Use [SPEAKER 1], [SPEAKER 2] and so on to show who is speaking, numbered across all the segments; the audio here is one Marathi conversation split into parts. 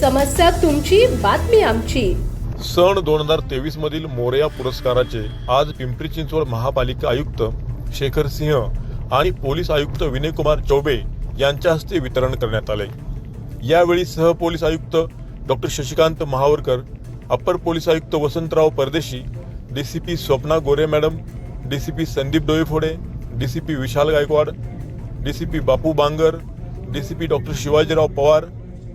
[SPEAKER 1] समस्या तुमची बातमी आमची.
[SPEAKER 2] सण दोन हजार तेवीस मधील मोरया पुरस्काराचे आज पिंपरी चिंचवड महापालिका आयुक्त शेखर सिंह आणि पोलीस आयुक्त विनयकुमार चौबे यांच्या हस्ते वितरण करण्यात आले. यावेळी सह पोलीस आयुक्त डॉक्टर शशिकांत महावरकर अप्पर पोलीस आयुक्त Vasantrao Pardeshi D C P Swapna Gore madam D C P Sandeep Doiphode P Vishal Gaikwad D C P Bapu Bangar D. C P doctor Shivajirao Pawar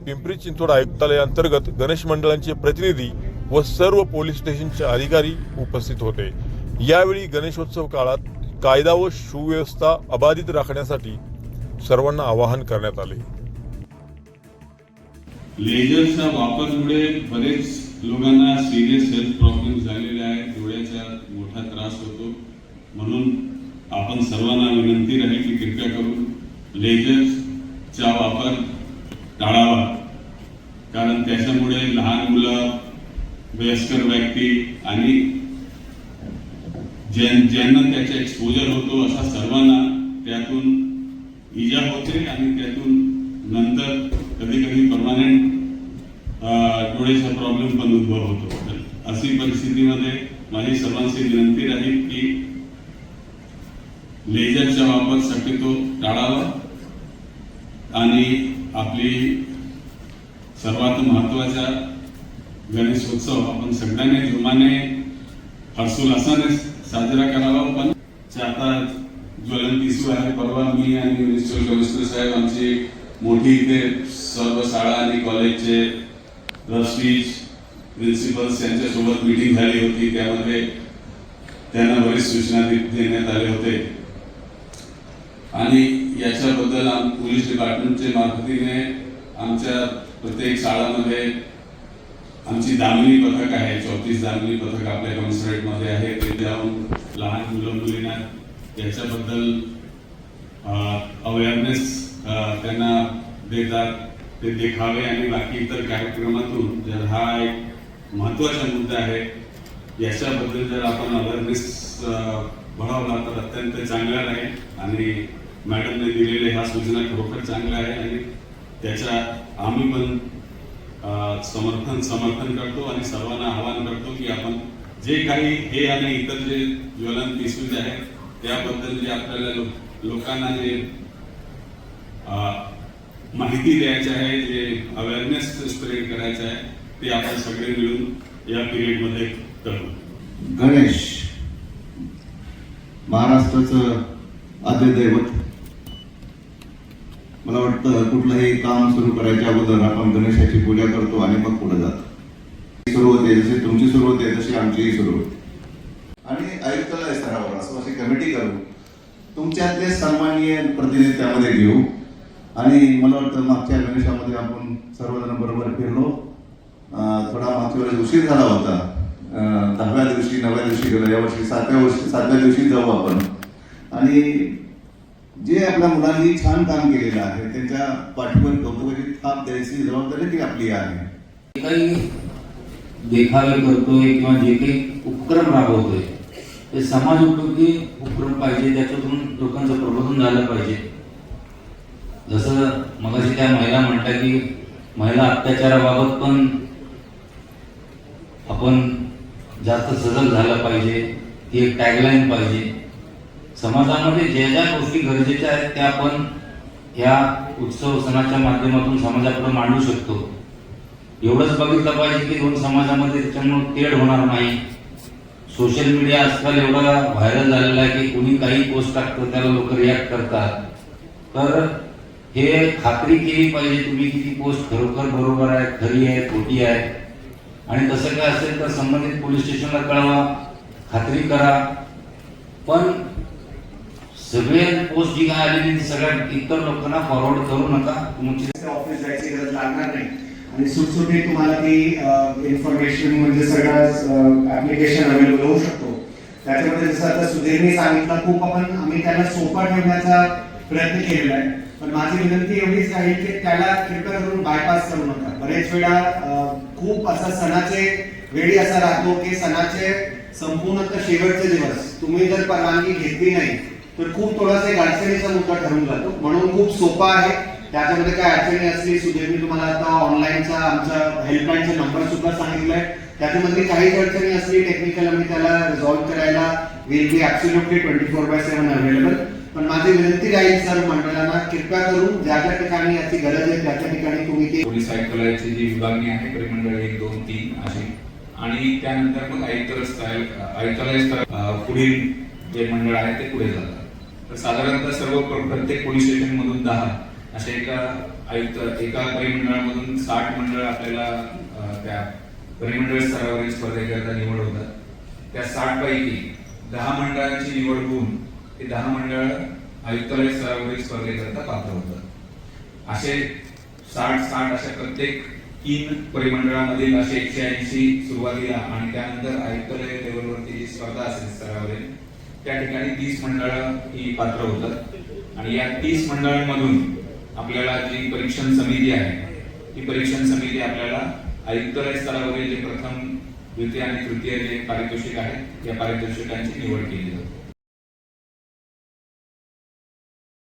[SPEAKER 2] Pimpri Chinchwad आयुक्तालयाअंतर्गत Ganesh मंडळांचे प्रतिनिधी व सर्व पोलीस स्टेशनचे अधिकारी उपस्थित होते. यावेळी गणेशोत्सव काळात कायदा व सुव्यवस्था अबाधित राखण्यासाठी सर्वांना आवाहन करण्यात आले.
[SPEAKER 3] लेझरच्या वापरमुळे बरेच लोकांना सिरियस हेल्थ प्रॉब्लेम झालेले आहे. डोळ्याचा मोठा त्रास होतो. म्हणून आपण सर्वांना विनंती राहील की कृपया करून लेझरचा वापर टाळावा. कारण त्याच्यामुळे लहान मुलं वयस्कर व्यक्ती आणि ज्यांना त्याचा एक्सपोजर होतो अशा सर्वांना त्यातून इजा होते आणि त्यातून नंतर कधी कधी परमानंट डोळ्याचा प्रॉब्लेम पण उद्भव होतो. तर अशी परिस्थितीमध्ये माझी सर्वांची विनंती राहील की लेझरचा वापर शक्यतो टाळावा. आणि आपली सर्वात महत्त्वाचा गणेशोत्सव आपण सगळ्यांनी जोमाने हर्षोल्लासाने साजरा करावा. पण आता ज्वलन दिसू आहे परवा मी आणि म्युनिसिपल कमिशनर साहेब आमची मोठी इथे सर्व शाळा आणि कॉलेजचे ट्रस्टीज प्रिन्सिपल्स यांच्यासोबत मीटिंग झाली होती. त्यामध्ये त्यांना बरीच सूचना देण्यात आले होते आणि याच्याबद्दल आम पोलीस डिपार्टमेंटच्या मार्फतीने आमच्या प्रत्येक शाळामध्ये आमची दामिनी पथक आहे चौतीस दामिनी पथक आपल्या कमिशनरेटमध्ये आहे. ते जाऊन लहान मुलं मुलींना याच्याबद्दल अवेअरनेस त्यांना देतात. ते देखावे आणि बाकी इतर कार्यक्रमातून जर हा एक महत्त्वाचा मुद्दा आहे याच्याबद्दल जर आपण अवेअरनेस बढावला तर अत्यंत चांगला राहील आणि मॅडमने दिलेले ह्या सूचना खरोखर चांगल्या आहे आणि त्याच्या आम्ही पण समर्थन समर्थन करतो आणि सर्वांना आवाहन करतो की आपण जे काही हे आणि इतर जे ज्वलन इश्यूज आहेत त्याबद्दल जे आपल्याला लो- लोकांना जे माहिती द्यायची आहे जे अवेअरनेस स्प्रेड करायचं आहे ते आपण सगळे मिळून या पिरियडमध्ये करू.
[SPEAKER 4] गणेश महाराष्ट्राचं आद्य दैवत. मला वाटतं कुठलंही काम सुरू करायच्या अगोदर आपण गणेशाची पूजा करतो आणि मग पुढे जातो. सुरू होते जशी तुमची सुरू होते तशी आमचीही सुरू होते. आणि आयुक्तालय स्तरावर असं अशी कमिटी करू. तुमच्यातले सन्माननीय प्रतिनिधी त्यामध्ये घेऊ. आणि मला वाटतं मागच्या गणेशामध्ये आपण सर्वजण बरोबर फिरलो. थोडा मागच्या वेळेस उशीर झाला होता. दहाव्या दिवशी नवव्या दिवशी गेलो यावर्षी सातव्या वर्षी सातव्या दिवशी जाऊ आपण. आणि जे आपल्या मुलांनी छान काम केलेलं आहे त्यांच्या पाठीवर कौतुकाची थाप द्यायची जबाबदारी ती आपली आहे.
[SPEAKER 5] जे काही देखावे करतोय किंवा जे काही उपक्रम राबवतोय ते समाज उपयोगी उपक्रम पाहिजे त्याच्यातून लोकांचं प्रबोधन झालं पाहिजे. जसं मगाशी त्या महिला म्हणतात की महिला अत्याचाराबाबत पण आपण जास्त सजग झालं पाहिजे ती एक टॅगलाईन पाहिजे. समाजामध्ये ज्या ज्या गोष्टी गरजेच्या आहेत त्या आपण या उत्सव सणाच्या माध्यमातून समाजाकडे मांडू शकतो. एवढंच बघितलं पाहिजे की दोन समाजामध्ये त्याच्यामुळं तेढ होणार नाही. सोशल मीडिया आजकाल एवढा व्हायरल झालेला आहे की कुणी काही पोस्ट टाकतं त्याला लोक रिॲक्ट करतात. तर हे खात्री केली पाहिजे तुम्ही की ती पोस्ट खरोखर बरोबर आहे खरी आहे खोटी आहे. आणि तसं काय असेल तर संबंधित पोलीस स्टेशनला कळवा खात्री करा. पण सगळे पोस्ट जी काय आलेली ती सगळ्या इतर लोकांना फॉरवर्ड करू नका. तुमची
[SPEAKER 6] ऑफिस जायची गरज लागणार नाही. आणि सुटसुटी तुम्हाला ती इन्फॉर्मेशन म्हणजे सगळं ऍप्लिकेशन अवेलेबल होऊ शकतो. त्याच्यामध्ये जसं आता सुधीरने सांगितलं खूप आपण आम्ही त्याला सोपा ठेवण्याचा प्रयत्न केलेला आहे. पण माझी विनंती एवढीच आहे की त्याला कृपया करून बायपास करू नका. बरेच वेळा खूप असा सणाचे वेळी असा राहतो की सणाचे संपूर्ण शेवटचे दिवस. तुम्ही जर परवानगी घेतली नाही तर खूप थोडासा एक अडचणीचा मुद्दा ठरून जातो. म्हणून खूप सोपा आहे. त्याच्यामध्ये काय अडचणी असली सुदैव मी तुम्हाला आता ऑनलाईनचा आमचा हेल्पलाईनचा नंबर सुद्धा सांगितलाय. त्याच्यामध्ये काही अडचणी असली टेक्निकल आम्ही त्याला रिझॉल्व्ह करायला will be absolutely twenty four by seven available पण माझी विनंती राहील सर मंडळांना कृपया करून ज्या ज्या ठिकाणी याची गरज आहे त्या त्या ठिकाणी तुम्ही ते
[SPEAKER 7] पोलीस आयुक्तालयाची जी विभागणी आहे परिमंडळ एक दोन तीन अशी. आणि त्यानंतर मग आयुक्त स्तरावर आयुक्तालय पुढील जे मंडळ आहे ते पुढे जातात. तर साधारणतः सर्व प्रत्येक पोलीस स्टेशन मधून दहा अशा एका आयुक्त एका परिमंडळामधून साठ मंडळ आपल्याला त्या परिमंडळ स्तरावरील स्पर्धेकरता निवड होतात. त्या साठ पैकी दहा मंडळांची निवड होऊन ते दहा मंडळ आयुक्तालय स्तरावरील स्पर्धेकरता पात्र होतात. असे साठ साठ अशा प्रत्येक तीन परिमंडळामधील असे एकशे ऐंशी सुरुवातीला आणि त्यानंतर आयुक्तालय लेवलवरती जी स्पर्धा असेल स्तरावरील त्या ठिकाणी तीस मंडळं ही पात्र होतात. आणि या तीस मंडळांमधून आपल्याला जी परीक्षण समिती आहे ती परीक्षण समिती आपल्याला आयुक्तालय स्तरावरील जे प्रथम द्वितीय आणि तृतीय जे पारितोषिक आहेत या पारितोषिकांची निवड केली जाते.